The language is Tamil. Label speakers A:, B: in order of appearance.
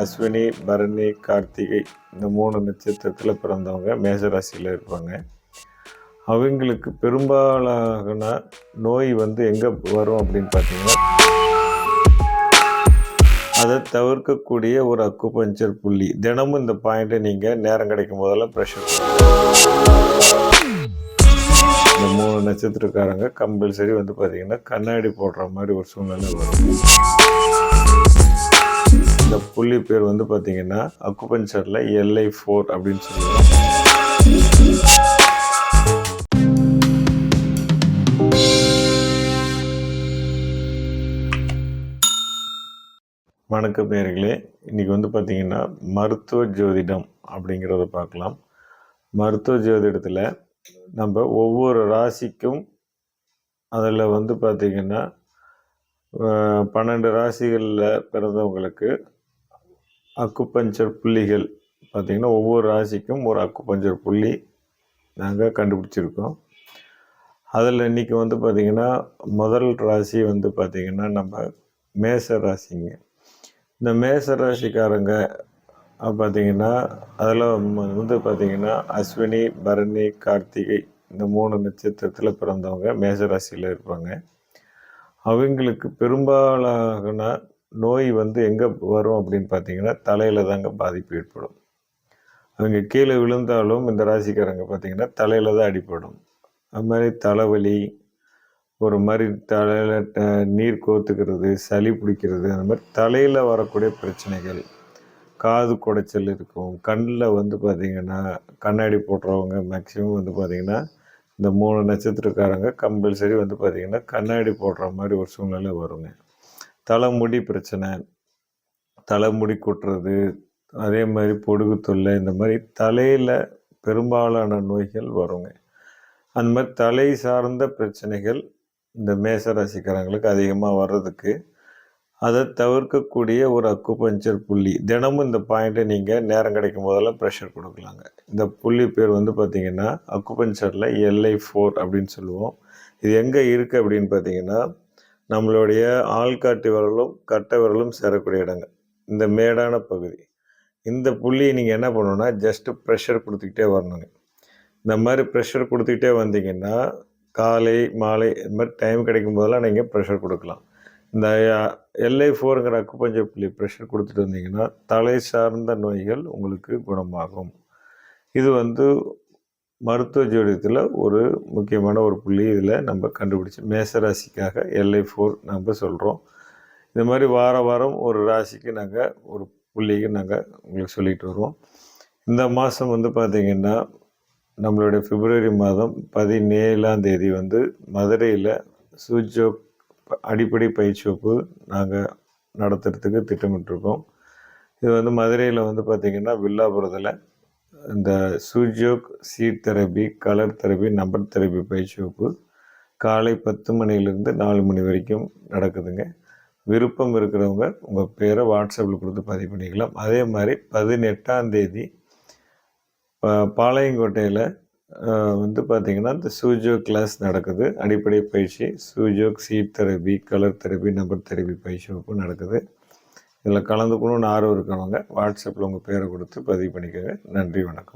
A: அஸ்வினி பரணி கார்த்திகை இந்த மூணு நட்சத்திரத்தில் பிறந்தவங்க மேசராசியில் இருப்பாங்க. அவங்களுக்கு பெரும்பாலான நோய் வந்து எங்கே வரும் அப்படின்னு பார்த்தீங்கன்னா அதை தவிர்க்கக்கூடிய ஒரு அக்குபஞ்சர் புள்ளி. தினமும் இந்த பாயிண்ட்டை நீங்கள் நேரம் கிடைக்கும் போதெல்லாம் ப்ரெஷர் இந்த மூணு நட்சத்திரக்காரங்க கம்பல்சரி வந்து பார்த்திங்கன்னா கண்ணாடி போடுற மாதிரி ஒரு சூழ்நிலை வரும். புள்ளி பேர் வந்து பார்த்தீங்கன்னா அக்குபஞ்சரில் எல்ஐ ஃபோர் அப்படின்னு சொல்லுவாங்க. வணக்கம் நேர்களே. இன்றைக்கி வந்து பார்த்திங்கன்னா மருத்துவ ஜோதிடம் அப்படிங்கிறத பார்க்கலாம். மருத்துவ ஜோதிடத்தில் நம்ம ஒவ்வொரு ராசிக்கும் அதில் வந்து பார்த்திங்கன்னா பன்னெண்டு ராசிகளில் பிறந்தவங்களுக்கு அக்குப்பஞ்சர் புள்ளிகள் பார்த்திங்கன்னா ஒவ்வொரு ராசிக்கும் ஒரு அக்குப்பஞ்சர் புள்ளி நாங்கள் கண்டுபிடிச்சிருக்கோம். அதில் இன்றைக்கி வந்து பார்த்திங்கன்னா முதல் ராசி வந்து பார்த்திங்கன்னா நம்ம மேச ராசிங்க. இந்த மேச ராசிக்காரங்க பார்த்திங்கன்னா பார்த்தீங்கன்னா அதில் வந்து பார்த்திங்கன்னா அஸ்வினி பரணி கார்த்திகை இந்த மூணு நட்சத்திரத்தில் பிறந்தவங்க மேச ராசியில் இருப்பாங்க. அவங்களுக்கு பெரும்பாலான நோய் வந்து எங்கே வரும் அப்படின்னு பார்த்தீங்கன்னா தலையில் தாங்க பாதிப்பு ஏற்படும். அவங்க கீழே விழுந்தாலும் இந்த ராசிக்காரங்க பார்த்திங்கன்னா தலையில் தான் அடிபடும். அது மாதிரி தலைவலி ஒரு மாதிரி தலையில் நீர் கோத்துக்கிறது சளி பிடிக்கிறது அந்த மாதிரி தலையில் வரக்கூடிய பிரச்சனைகள் காது குடைச்சல் இருக்கும். கண்ணில் வந்து பார்த்திங்கன்னா கண்ணாடி போடுறவங்க மேக்ஸிமம் வந்து பார்த்திங்கன்னா இந்த மூணு நட்சத்திரக்காரங்க கம்பல்சரி வந்து பார்த்திங்கன்னா கண்ணாடி போடுற மாதிரி ஒரு சூழ்நிலை வருங்க. தலைமுடி பிரச்சனை தலைமுடி கொட்டுறது அதே மாதிரி பொடுகு தொல்லை இந்த மாதிரி தலையில் பெரும்பாலான நோய்கள் வருங்க. அந்த மாதிரி தலை சார்ந்த பிரச்சனைகள் இந்த மேசராசிக்காரங்களுக்கு அதிகமாக வர்றதுக்கு அதை தவிர்க்கக்கூடிய ஒரு அக்குபஞ்சர் புள்ளி தினமும் இந்த பாயிண்ட்டை நீங்கள் நேரம் கிடைக்கும் போதெல்லாம் ப்ரெஷர் கொடுக்கலாங்க. இந்த புள்ளி பேர் வந்து பார்த்திங்கன்னா அக்குபஞ்சரில் எல்ஐ ஃபோர் அப்படின்னு சொல்லுவோம். இது எங்கே இருக்குது அப்படின்னு பார்த்தீங்கன்னா நம்மளுடைய ஆள்காட்டி விரலும் கட்டை விரலும் சேரக்கூடிய இடங்கள். இந்த மேடான பகுதி. இந்த புள்ளியை நீங்கள் என்ன பண்ணணும்னா ஜஸ்ட்டு ப்ரெஷர் கொடுத்துக்கிட்டே வரணுங்க. இந்த மாதிரி ப்ரெஷர் கொடுத்துக்கிட்டே வந்தீங்கன்னா காலை மாலை இந்த மாதிரி டைம் கிடைக்கும் போதெல்லாம் நீங்கள் ப்ரெஷர் கொடுக்கலாம். இந்த எல்ஐ ஃபோருங்கிற அக்குப்பஞ்சர் புள்ளி ப்ரெஷர் கொடுத்துட்டு வந்தீங்கன்னா தலை சார்ந்த நோய்கள் உங்களுக்கு குணமாகும். இது வந்து மருத்துவ ஜோடியத்தில் ஒரு முக்கியமான ஒரு புள்ளி இதில் நம்ம கண்டுபிடிச்சி மேச ராசிக்காக எல்ஐ ஃபோர் நம்ம சொல்கிறோம் இந்த மாதிரி வார வாரம் ஒரு ராசிக்கு நாங்கள் ஒரு புள்ளிக்கு நாங்கள் உங்களுக்கு சொல்லிட்டு வருவோம். இந்த மாதம் வந்து பார்த்திங்கன்னா நம்மளுடைய பிப்ரவரி மாதம் பதினேழாம் தேதி வந்து மதுரையில் சூஜோக் அடிப்படை பயிற்சி வகுப்பு நாங்கள் நடத்துறதுக்கு திட்டமிட்டிருக்கோம். இது வந்து மதுரையில் வந்து பார்த்திங்கன்னா வில்லாபுரத்தில் இந்த Su Jok seed therapy colour therapy number therapy பயிற்சி வகுப்பு காலை பத்து மணிலேருந்து நாலு மணி வரைக்கும் நடக்குதுங்க. விருப்பம் இருக்கிறவங்க உங்கள் பேரை வாட்ஸ்அப்பில் கொடுத்து பதிவு பண்ணிக்கலாம். அதே மாதிரி பதினெட்டாம் தேதி பா- பாளையங்கோட்டையில் வந்து பார்த்திங்கன்னா இந்த சூஜோ கிளாஸ் நடக்குது. அடிப்படை பயிற்சி Su Jok seed therapy colour therapy number therapy பயிற்சி வகுப்பு நடக்குது. இதில் கலந்துக்கணும்னு ஆர்வம் இருக்கிறவங்க வாட்ஸ்அப்பில் உங்கள் பேரை கொடுத்து பதிவு பண்ணிக்கோங்க. நன்றி வணக்கம்.